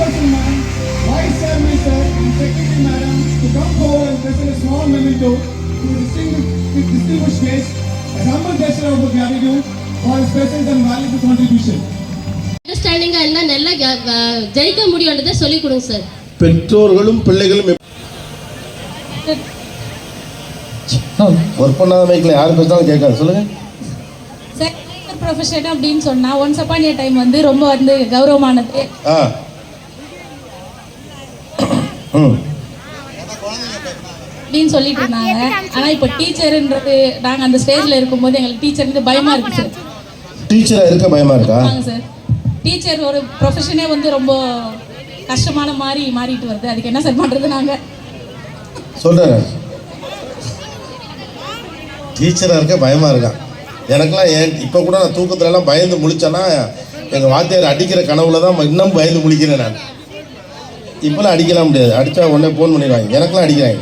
Chairperson Madam, Vice Chairman Sir, and Secretary Madam to come forward and present a small memento to distinguished, distinguished guest as humble gesture of gratitude for his presence and valuable contribution. அண்டர்ஸ்டாண்டிங்காக இருந்தால் நல்லா ஜெயிக்க முடியுன்றதை சொல்லிக் கொடுங்க sir பெற்றோர்களும் பிள்ளைகளும் work பண்ணாத மைக்கில் யார் பேசினாலும் கேட்காது சொல்லுங்க சார் ப்ரொஃபஷன் அப்படின்னு சொன்னா ஒன்ஸ் அப்பான் ஏ டைம் வந்து ரொம்ப வந்து கௌரவமானது அப்படின்னு சொல்லிட்டு இருந்தாங்க. ஆனா இப்போ டீச்சர்ன்றது நாங்க அந்த ஸ்டேஜ்ல இருக்கும்போது எங்களுக்கு டீச்சர்ன்றது பயமா இருக்கு சார் டீச்சராக இருக்க பயமா இருக்கா? ஆமாங்க சார் டீச்சர் ஒரு ப்ரொஃபஷனே வந்து ரொம்ப கஷ்டமான மாதிரி மாறிட்டு வருது. அதுக்கு என்ன சார் பண்றது நாங்க? சொல்கிறேன் டீச்சராக இருக்க பயமா இருக்கான் எனக்கெல்லாம் ஏன் இப்போ கூட நான் தூக்கத்துலலாம் பயந்து முழிச்சேன்னா எங்கள் வாத்தியார் அடிக்கிற கனவுல தான் இன்னும் பயந்து முழிக்கிறேன் நான். இப்போலாம் அடிக்கலாம் முடியாது. அடித்தா உடனே ஃபோன் பண்ணிடுவாங்க. எனக்கெல்லாம் அடிக்கிறாங்க.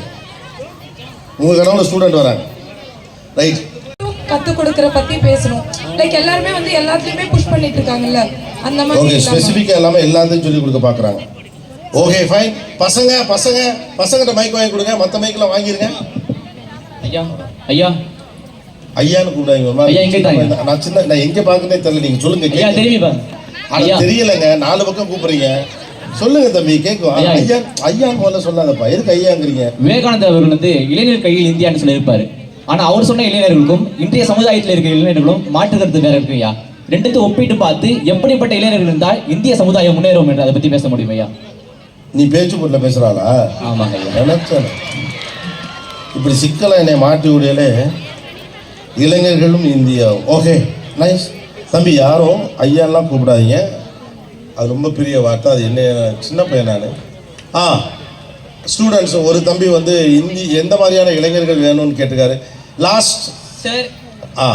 உங்கள் கனவுல ஸ்டூடெண்ட் வராங்க. ரைட் கற்றுக் கொடுக்கற பற்றி பேசணும். லைக் எல்லாருமே வந்து எல்லாத்துலேயுமே புஷ் பண்ணிட்டு இருக்காங்கல்ல? அந்த மாதிரி ஓகே ஸ்பெசிஃபிக்காக எல்லாமே எல்லாத்தையும் சொல்லி கொடுக்க பார்க்குறாங்க ஓகே ஃபைன் பசங்க பசங்க பசங்கிட்ட மைக் வாங்கி கொடுங்க. மற்ற மைக்கெல்லாம் வாங்கிருங்க. ஐயா ஐயா. ஐயான்னு கூப்பிடாங்க. நான் சின்ன நான் எங்க பாக்குறதே தெரியல. நீங்க சொல்லுங்க தெரியலங்க. நாலு பக்கம் கூப்பிடுறீங்க. சொல்லுங்க தம்பி கேட்கும் ஐயா. ஐயா முதல்ல சொல்லாதப்பா. எதுக்கு ஐயாங்கிறீங்க விவேகானந்தர் அவர்கள் வந்து இளைஞர் கையில் இந்தியான்னு சொல்லியிருப்பாரு. ஆனா அவர் சொன்ன இளைஞர்களுக்கும் இன்றைய சமுதாயத்தில் இருக்கிற இளைஞர்களும் மாற்று கருத்து வேற இருக்கு ஐயா. ரெண்டுத்தையும் ஒப்பிட்டு பார்த்து எப்படிப்பட்ட இளைஞர்கள் இருந்தால் இந்திய சமுதாயம் முன்னேறும் என்று அதை பத்தி பேச முடியும் ஐயா? நீ பேச்சு பொருளை பேசுறாளா? ஆமாங்க ஐயா. நினைச்சேன். இப்படி சிக்கலை என்னை மாட்டி விடையிலே இளைஞர்களும் இந்தியா ஓகே நைஸ் தம்பி யாரும் ஐயாலாம் கூப்பிடாதீங்க. அது ரொம்ப பெரிய வார்த்தை. அது என்ன சின்ன பையன் நான். ஆ ஸ்டூடெண்ட்ஸ் ஒரு தம்பி வந்து இந்தி எந்த மாதிரியான இளைஞர்கள் வேணும்னு கேட்டிருக்காரு. லாஸ்ட் சார் ஆ.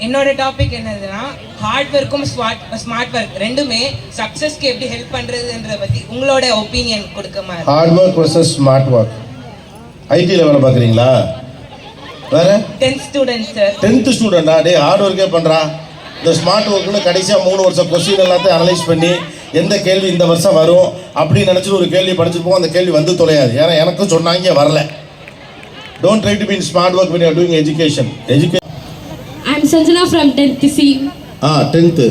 என்னோட டாபிக் என்னதுன்னா ஹார்ட் ஒர்க்கும் ஸ்மார்ட் ஸ்மார்ட் ஒர்க் ரெண்டுமே சக்ஸஸ்க்கு எப்படி ஹெல்ப் பண்றதுன்றத பத்தி உங்களோட ஒப்பீனியன் கொடுக்க மாதிரி. Hard work versus smart work ஐடியில் வேலை பார்க்குறீங்களா? வேற? டென்த் ஸ்டூடெண்ட் சார் டென்த்து ஸ்டூடெண்டா டே ஹார்ட் ஒர்க்கே பண்ணுறா இந்த ஸ்மார்ட் ஒர்க்குன்னு கடைசியாக மூணு வருஷம் கொஸ்டின் எல்லாத்தையும் அனலைஸ் பண்ணி எந்த கேள்வி இந்த வருஷம் வரும் அப்படின்னு நினச்சிட்டு ஒரு கேள்வி படிச்சுட்டு போவோம் அந்த கேள்வி வந்து தொலையாது. ஏன்னா எனக்கும் சொன்னாங்க வரல. Don't try to mean smart work you are doing education. Education I'm Sanjana from tenth C ah tenth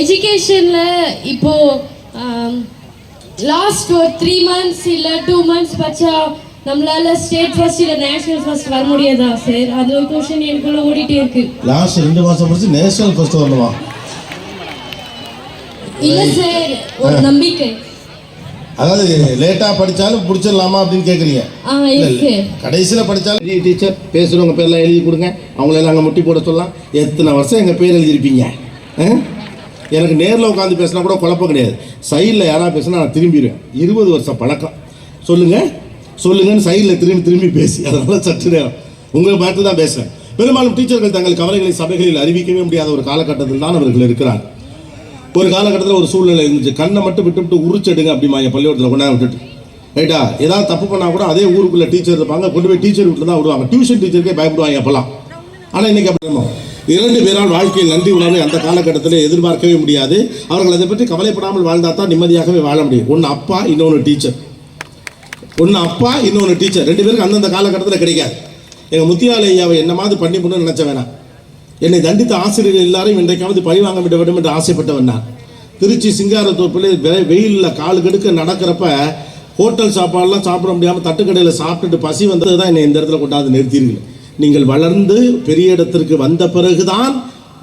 எஜுகேஷனில் இப்போ லாஸ்ட் ஒரு த்ரீ மந்த்ஸ் இல்லை டூ மந்த்ஸ் படிச்சா நம்மளால ஸ்டேட் ஃபர்ஸ்ட் இல்லை நேஷனல் ஃபர்ஸ்ட் வர முடியாதா சார் அது ஒரு கொஷின் எனக்குள்ள ஓடிட்டே இருக்கு. லாஸ்ட் ரெண்டு மாதம் படிச்சு நேஷனல் ஃபர்ஸ்ட் வரணுமா? இல்லை சார் ஒரு நம்பிக்கை. அதாவது லேட்டாக படித்தாலும் பிடிச்சிடலாமா அப்படின்னு இருக்கு கடைசியில் படித்தாலும் டீச்சர் பேசுகிறவங்க பேர்லாம் எழுதி கொடுங்க. அவங்களெல்லாம் அங்கே முட்டி போட சொல்லலாம். எத்தனை வருஷம் எங்கள் பேர் எழுதியிருப்பீங்க? எனக்கு நேரில் உட்காந்து பேசினா கூட குழப்பம் கிடையாது. சைடில் யாராவது பேசினா நான் திரும்பிடுவேன். இருபது வருஷம் பழக்கம். சொல்லுங்கள் சொல்லுங்கன்னு சைடில் திரும்பி திரும்பி பேசி. அதனால சற்று நேரம் உங்களை பார்த்து தான் பேசுகிறேன் பெரும்பாலும் டீச்சர்கள் தங்கள் கவலைகளை சபைகளில் அறிவிக்கவே முடியாத ஒரு காலகட்டத்தில் தான் அவர்கள் இருக்கிறார். ஒரு காலகட்டத்தில் ஒரு சூழ்நிலை இருந்துச்சு. கண்ணை மட்டும் விட்டு விட்டு உரிச்செடுங்க அப்படிமா என் பள்ளிக்கூடத்தில் கொண்டா விட்டுட்டு. ரைட்டா? ஏதாவது தப்பு பண்ணால் கூட அதே ஊருக்குள்ளே டீச்சர் இருப்பாங்க. கொண்டு போய் டீச்சர் வீட்டில் தான் விடுவாங்க. டியூஷன் டீச்சருக்கே பயப்படுவாங்க அப்போல்லாம். ஆனால் இன்னைக்கு அப்படி இரண்டு பேரால் வாழ்க்கையில் நன்றி உணர்வை அந்த காலகட்டத்தில் எதிர்பார்க்கவே முடியாது. அவர்கள் அதை பற்றி கவலைப்படாமல் வாழ்ந்தால் தான் நிம்மதியாகவே வாழ முடியும். ஒன்று அப்பா இன்னொன்று டீச்சர். ஒன்று அப்பா இன்னொன்று டீச்சர் ரெண்டு பேருக்கு அந்தந்த காலகட்டத்தில் கிடைக்காது. எங்கள் முத்தியால ஐயாவை என்ன மாதிரி பண்ணி பண்ணு நினச்ச வேணாம். என்னை தண்டித்த ஆசிரியர்கள் எல்லாரையும் இன்றைக்காவது பழி வாங்க விட வேண்டும் என்று ஆசைப்பட்டவன் நான். திருச்சி சிங்காரத்தோப்பில் வெயிலில் கால் கெடுக்க நடக்கிறப்ப ஹோட்டல் சாப்பாடுலாம் சாப்பிட முடியாமல் தட்டுக்கடையில் சாப்பிட்டுட்டு பசி வந்தது தான் என்னை இந்த இடத்துல கொண்டாந்து நிறுத்தியிருக்கீங்க நீங்கள் வளர்ந்து பெரிய இடத்திற்கு வந்த பிறகுதான்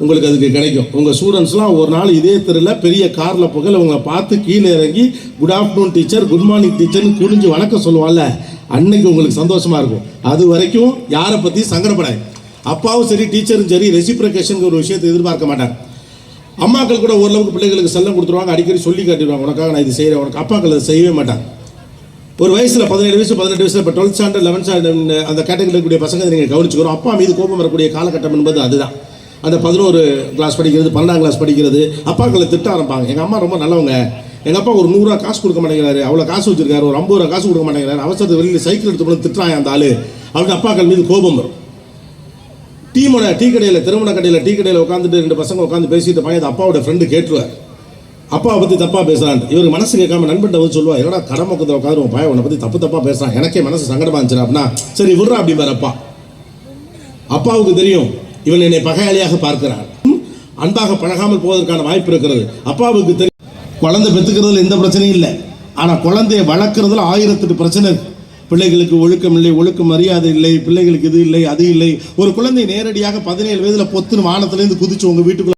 உங்களுக்கு அதுக்கு கிடைக்கும். உங்கள் ஸ்டூடெண்ட்ஸ்லாம் ஒரு நாள் இதே தெருவில் பெரிய காரில் புகழ் உங்களை பார்த்து கீழே இறங்கி good afternoon teacher good morning டீச்சர்னு குனிஞ்சு வணக்கம் சொல்லுவாள்ல. அன்னைக்கு உங்களுக்கு சந்தோஷமாக இருக்கும். அது வரைக்கும் யாரை பற்றி சங்கடப்படாது அப்பாவும் சரி டீச்சரும் சரி ரெசிப்ரகேஷன் ஒரு விஷயத்தை எதிர்பார்க்க மாட்டாங்க. அம்மாக்கள் கூட ஓரளவுக்கு பிள்ளைகளுக்கு செல்லம் கொடுத்துருவாங்க. அடிக்கடி சொல்லி காட்டிடுவாங்க. உனக்காக நான் இது செய்கிறேன் உனக்கு அப்பாக்கள் அதை செய்யவே மாட்டாங்க. ஒரு வயசில் பதினேழு வயசு பதினெட்டு வயசில் இப்போ டுவெல்த் ஸ்டாண்டர்ட் லெவன்த் ஸ்டாண்டர்ட் அந்த கேட்டகரியில் இருக்கக்கூடிய பசங்க நீங்கள் கவனிச்சுக்கிறோம் அப்பா மீது கோபம் வரக்கூடிய காலகட்டம் என்பது அதுதான். அந்த பதினோரு கிளாஸ் படிக்கிறது பன்னெண்டாம் கிளாஸ் படிக்கிறது அப்பாக்களை திட்ட ஆரம்பிப்பாங்க. எங்கள் அம்மா ரொம்ப நல்லவங்க. எங்கள் அப்பா ஒரு நூறுரூவா காசு கொடுக்க மாட்டேங்கிறாரு. அவ்வளோ காசு வச்சிருக்காரு. ஒரு ஐம்பது ரூபா காசு கொடுக்க மாட்டேங்கிறாரு. அவசரத்து வெளியில் சைக்கிள் எடுத்து கொண்டு திட்டுறாங்க அந்த ஆளு. அவருக்கு அப்பாக்கள் மீது கோபம் வரும். டீமோட டீ கடையில் திருமண கடையில் டீ கடையில் உட்காந்துட்டு ரெண்டு பசங்க உட்காந்து பேசிட்டு பையன் அது அப்பாவோட ஃப்ரெண்டு கேட்டுருவார். அப்பாவை பற்றி தப்பாக பேசுகிறான் இவர் மனசு கேட்காம நண்பன் வந்து சொல்லுவா என்னடா கடமை உட்காந்து உன் பையன் உன்னை பற்றி தப்பு தப்பாக பேசுகிறான் எனக்கே மனசு சங்கடமாக இருந்துச்சு அப்படின்னா சரி விடுறா அப்படிம்பார் அப்பா. அப்பாவுக்கு தெரியும். இவன் என்னை பகையாளியாக பார்க்கிறான். அன்பாக பழகாமல் போவதற்கான வாய்ப்பு இருக்கிறது. அப்பாவுக்கு தெரியும் குழந்தை பெற்றுக்கிறதுல எந்த பிரச்சனையும் இல்லை. ஆனால் குழந்தைய வளர்க்குறதுல ஆயிரத்தெட்டு பிரச்சனை பிள்ளைகளுக்கு ஒழுக்கம் இல்லை ஒழுக்கம் மரியாதை இல்லை பிள்ளைகளுக்கு இது இல்லை அது இல்லை. ஒரு குழந்தை நேரடியாக பதினேழு வயதில் பொத்துன்னு வானத்துலேருந்து குதிச்சு உங்கள் வீட்டுக்குள்ள